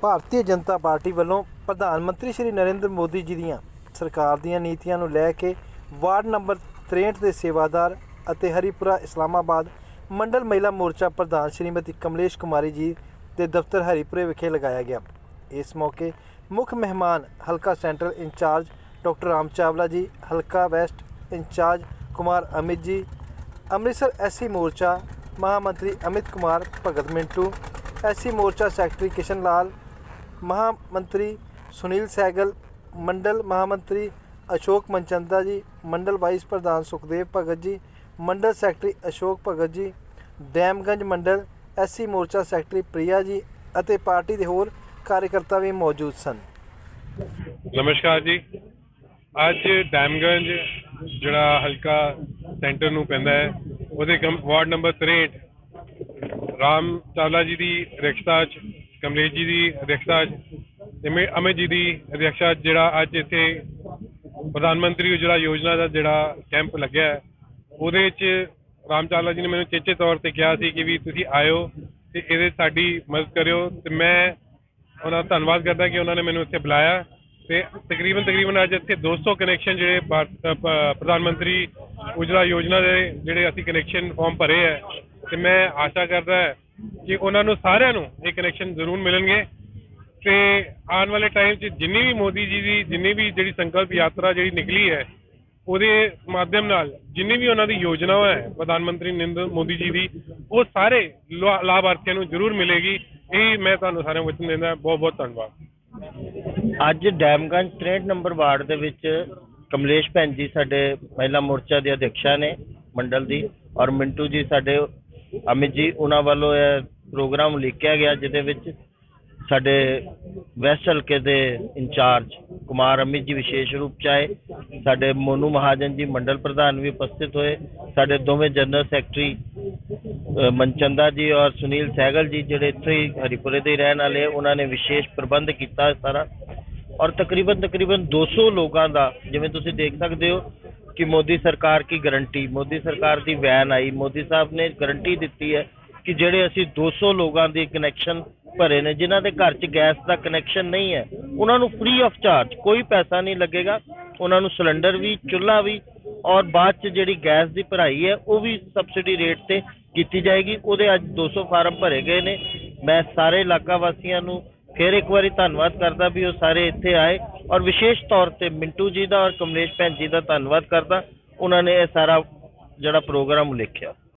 Bharatiya Janata party ਵੱਲੋਂ ਪ੍ਰਧਾਨ ਮੰਤਰੀ ਸ਼੍ਰੀ ਨਰਿੰਦਰ ਮੋਦੀ ਜੀ ਦੀਆਂ ਸਰਕਾਰ ਦੀਆਂ ਨੀਤੀਆਂ ਨੂੰ ਲੈ ਕੇ ਵਾਰਡ ਨੰਬਰ 63 ਦੇ ਸੇਵਾਦਾਰ ਅਤੇ ਹਰੀਪੁਰਾ ਇਸਲਾਮਾਬਾਦ ਮੰਡਲ ਮਹਿਲਾ ਮੋਰਚਾ ਪ੍ਰਧਾਨ ਸ਼੍ਰੀਮਤੀ ਕਮਲੇਸ਼ ਕੁਮਾਰੀ ਜੀ ਦੇ ਦਫ਼ਤਰ ਹਰੀਪੁਰੇ ਵਿਖੇ ਲਗਾਇਆ ਗਿਆ। ਇਸ ਮੌਕੇ ਮੁੱਖ ਮਹਿਮਾਨ ਹਲਕਾ central incharge doctor Ram Chawla ji, ਹਲਕਾ ਵੈਸਟ ਇੰਚਾਰਜ ਕੁਮਾਰ ਅਮਿਤ ਜੀ, ਅੰਮ੍ਰਿਤਸਰ ਐਸਸੀ ਮੋਰਚਾ ਮਹਾਮੰਤਰੀ ਅਮਿਤ ਕੁਮਾਰ ਭਗਤ ਮਿੰਟੂ, ਐਸਸੀ ਮੋਰਚਾ ਸੈਕਟਰੀ ਕਿਸ਼ਨ ਲਾਲ ਮਹਾਮੰਤਰੀ ਸੁਨੀਲ ਸੈਗਲ, ਮੰਡਲ ਮਹਾਮੰਤਰੀ ਅਸ਼ੋਕ ਮਨਚੰਦਾ ਜੀ, ਮੰਡਲ ਵਾਈਸ ਪ੍ਰਧਾਨ ਸੁਖਦੇਵ ਭਗਤ ਜੀ, ਮੰਡਲ ਸੈਕਟਰੀ ਅਸ਼ੋਕ ਭਗਤ ਜੀ, ਡੈਮਗੰਜ ਮੰਡਲ ਐਸਸੀ ਮੋਰਚਾ ਸੈਕਟਰੀ ਪ੍ਰਿਆ ਜੀ ਅਤੇ ਪਾਰਟੀ ਦੇ ਹੋਰ ਕਾਰਜਕਰਤਾ ਵੀ ਮੌਜੂਦ ਸਨ। ਨਮਸਕਾਰ ਜੀ। ਅੱਜ ਡੈਮਗੰਜ ਜਿਹੜਾ ਹਲਕਾ ਸੈਂਟਰ ਨੂੰ ਪੈਂਦਾ ਹੈ, ਉਹਦੇ ਕਮ- ਵਾਰਡ ਨੰਬਰ 63 ਰਾਮ ਚਾਵਲਾ ਜੀ ਦੀ ਅਧਿਕਸ਼ਤਾ 'ਚ ਕਮਲੇਸ਼ ਜੀ ਦੀ ਅਧਿਕਸ਼ਤਾ 'ਚ ਅਮਿਤ ਜੀ ਦੀ ਅਧਿਕਸ਼ਤਾ ਜਿਹੜਾ ਅੱਜ ਇੱਥੇ ਪ੍ਰਧਾਨ ਮੰਤਰੀ ਉਜਲਾ ਯੋਜਨਾ ਦਾ ਜਿਹੜਾ ਕੈਂਪ ਲੱਗਿਆ ਉਹਦੇ 'ਚ ਰਾਮ ਚਾਵਲਾ ਜੀ ਨੇ ਮੈਨੂੰ ਚੇਚੇ ਤੌਰ ਤੇ ਕਿਹਾ ਸੀ ਕਿ ਵੀ ਤੁਸੀਂ ਆਇਓ ਤੇ ਇਹਦੇ ਸਾਡੀ ਮਦਦ ਕਰਿਓ ਤੇ ਮੈਂ ਉਹਨਾਂ ਦਾ ਧੰਨਵਾਦ ਕਰਦਾ ਕਿ ਉਹਨਾਂ ਨੇ ਮੈਨੂੰ ਇੱਥੇ ਬੁਲਾਇਆ ਤੇ ਤਕਰੀਬਨ ਤਕਰੀਬਨ ਅੱਜ ਇੱਥੇ 200 ਕਨੈਕਸ਼ਨ ਜਿਹੜੇ ਭਾਰਤ- ਪ੍ਰਧਾਨ ਮੰਤਰੀ ਉਜਲਾ ਯੋਜਨਾ ਦੇ ਜਿਹੜੇ ਅਸੀਂ ਕਨੈਕਸ਼ਨ ਫਾਰਮ ਭਰੇ ਹੈ, ਤੇ ਮੈਂ ਆਸ਼ਾ ਕਰਦਾ ਕਿ ਉਹਨਾਂ ਨੂੰ ਸਾਰਿਆਂ ਨੂੰ ਇਹ ਕਨੈਕਸ਼ਨ ਜ਼ਰੂਰ ਮਿਲਣਗੇ। ਤੇ ਆਉਣ ਵਾਲੇ ਟਾਈਮ 'ਚ ਜਿੰਨੀ ਵੀ ਮੋਦੀ ਜੀ ਦੀ, ਜਿੰਨੀ ਵੀ ਜਿਹੜੀ ਸੰਕਲਪ ਯਾਤਰਾ ਜਿਹੜੀ ਨਿਕਲੀ ਹੈ, ਉਹਦੇ ਮਾਧਿਅਮ ਨਾਲ ਜਿੰਨੀ ਵੀ ਉਹਨਾਂ ਦੀ ਯੋਜਨਾਵਾਂ ਹੈ, ਪ੍ਰਧਾਨ ਮੰਤਰੀ ਨਰਿੰਦਰ ਮੋਦੀ ਜੀ ਦੀ, ਉਹ ਸਾਰੇ ਲਾ- ਲਾਭਾਰਥੀਆਂ ਨੂੰ ਜ਼ਰੂਰ ਮਿਲੇਗੀ। ਇਹ ਮੈਂ ਤੁਹਾਨੂੰ ਸਾਰਿਆਂ ਨੂੰ ਵਚਨ ਦਿੰਦਾ ਬਹੁਤ ਬਹੁਤ ਧੰਨਵਾਦ। ਅੱਜ ਡੈਮਗੰਜ 63 ਨੰਬਰ ਵਾਰਡ ਦੇ ਵਿੱਚ ਕਮਲੇਸ਼ ਭੈਣ ਜੀ ਸਾਡੇ ਮਹਿਲਾ ਮੋਰਚਾ ਦੇ ਅਧਿਕਸ਼ਾ ਨੇ ਮੰਡਲ ਦੀ ਔਰ ਮਿੰਟੂ ਜੀ ਸਾਡੇ ਅਮਿਤ ਜੀ, ਉਹਨਾਂ ਵੱਲੋਂ ਪ੍ਰੋਗਰਾਮ ਲਿਖਿਆ ਗਿਆ, ਜਿਹਦੇ ਵਿੱਚ ਸਾਡੇ ਵੈਸਟ ਹਲਕੇ ਦੇ ਇੰਚਾਰਜ ਕੁਮਾਰ ਅਮਿਤ ਜੀ ਵਿਸ਼ੇਸ਼ ਰੂਪ ਚ ਆਏ, ਸਾਡੇ ਮੋਨੂ ਮਹਾਜਨ ਜੀ ਮੰਡਲ ਪ੍ਰਧਾਨ ਵੀ ਉਪਸਥਿਤ ਹੋਏ, ਸਾਡੇ ਦੋਵੇਂ ਜਨਰਲ ਸੈਕਟਰੀ ਮਨਚੰਦਾ ਜੀ ਔਰ ਸੁਨੀਲ ਸਹਿਗਲ ਜੀ ਜਿਹੜੇ ਇੱਥੇ ਹੀ ਹਰੀਪੁਰੇ ਦੇ ਰਹਿਣ ਵਾਲੇ ਉਹਨਾਂ ਨੇ ਵਿਸ਼ੇਸ਼ ਪ੍ਰਬੰਧ ਕੀਤਾ ਸਾਰਾ। ਔਰ ਤਕਰੀਬਨ ਤਕਰੀਬਨ 200 ਲੋਕਾਂ ਦਾ, ਜਿਵੇਂ ਤੁਸੀਂ ਦੇਖ ਸਕਦੇ ਹੋ ਕਿ ਮੋਦੀ ਸਰਕਾਰ ਕੀ ਗਾਰੰਟੀ, ਮੋਦੀ ਸਰਕਾਰ ਦੀ ਵੈਨ ਆਈ, ਮੋਦੀ ਸਾਹਿਬ ਨੇ ਗਾਰੰਟੀ ਦਿੱਤੀ ਹੈ ਕਿ ਜਿਹੜੇ ਅਸੀਂ 200 ਲੋਕਾਂ ਦੇ ਕਨੈਕਸ਼ਨ ਭਰੇ ਨੇ, ਜਿਨ੍ਹਾਂ ਦੇ ਘਰ 'ਚ ਗੈਸ ਦਾ ਕਨੈਕਸ਼ਨ ਨਹੀਂ ਹੈ, ਉਹਨਾਂ ਨੂੰ ਫ੍ਰੀ ਆਫ ਚਾਰਜ ਕੋਈ ਪੈਸਾ ਨਹੀਂ ਲੱਗੇਗਾ। ਉਹਨਾਂ ਨੂੰ ਸਿਲੰਡਰ ਵੀ, ਚੁੱਲ੍ਹਾ ਵੀ, ਔਰ ਬਾਅਦ 'ਚ ਜਿਹੜੀ ਗੈਸ ਦੀ ਭਰਾਈ ਹੈ, ਉਹ ਵੀ ਸਬਸਿਡੀ ਰੇਟ ਤੇ ਕੀਤੀ ਜਾਏਗੀ। ਉਹਦੇ ਅੱਜ 200 ਫਾਰਮ ਭਰੇ ਗਏ ਨੇ। ਮੈਂ ਸਾਰੇ ਇਲਾਕਾ ਵਾਸੀਆਂ ਨੂੰ ਫਿਰ ਇੱਕ ਵਾਰੀ ਧੰਨਵਾਦ ਕਰਦਾ ਵੀ ਉਹ ਸਾਰੇ ਇੱਥੇ ਆਏ, ਔਰ ਵਿਸ਼ੇਸ਼ ਤੌਰ ਤੇ ਮਿੰਟੂ ਜੀ ਦਾ ਔਰ ਕਮਲੇਸ਼ ਭੈਣ ਜੀ ਦਾ ਧੰਨਵਾਦ ਕਰਦਾ। ਉਹਨਾਂ ਨੇ ਇਹ ਸਾਰਾ ਜਿਹੜਾ ਪ੍ਰੋਗਰਾਮ ਲਿਖਿਆ।